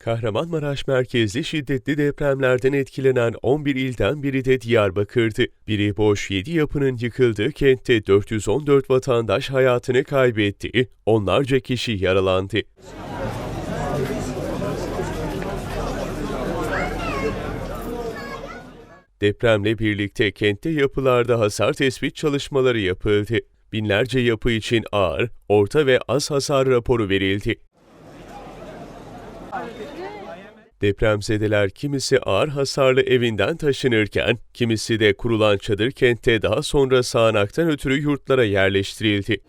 Kahramanmaraş merkezli şiddetli depremlerden etkilenen 11 ilden biri de Diyarbakır'dı. Biri boş 7 yapının yıkıldığı kentte 414 vatandaş hayatını kaybetti, onlarca kişi yaralandı. Depremle birlikte kentte yapılarda hasar tespit çalışmaları yapıldı. Binlerce yapı için ağır, orta ve az hasar raporu verildi. Depremzedeler kimisi ağır hasarlı evinden taşınırken, kimisi de kurulan çadır kentte daha sonra sağanaktan ötürü yurtlara yerleştirildi.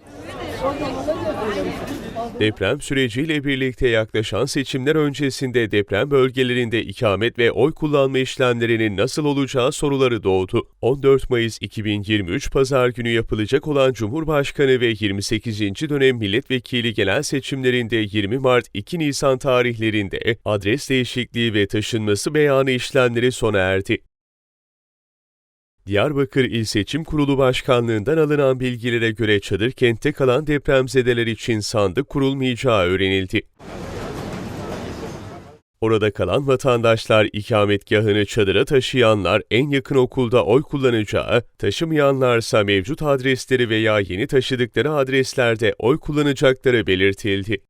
Deprem süreciyle birlikte yaklaşan seçimler öncesinde deprem bölgelerinde ikamet ve oy kullanma işlemlerinin nasıl olacağı soruları doğdu. 14 Mayıs 2023 Pazar günü yapılacak olan Cumhurbaşkanı ve 28. dönem milletvekili genel seçimlerinde 20 Mart 2 Nisan tarihlerinde adres değişikliği ve taşınması beyanı işlemleri sona erdi. Diyarbakır İl Seçim Kurulu Başkanlığından alınan bilgilere göre çadır kentte kalan depremzedeler için sandık kurulmayacağı öğrenildi. Orada kalan vatandaşlar ikametgahını çadıra taşıyanlar en yakın okulda oy kullanacağı, taşımayanlarsa mevcut adresleri veya yeni taşıdıkları adreslerde oy kullanacakları belirtildi.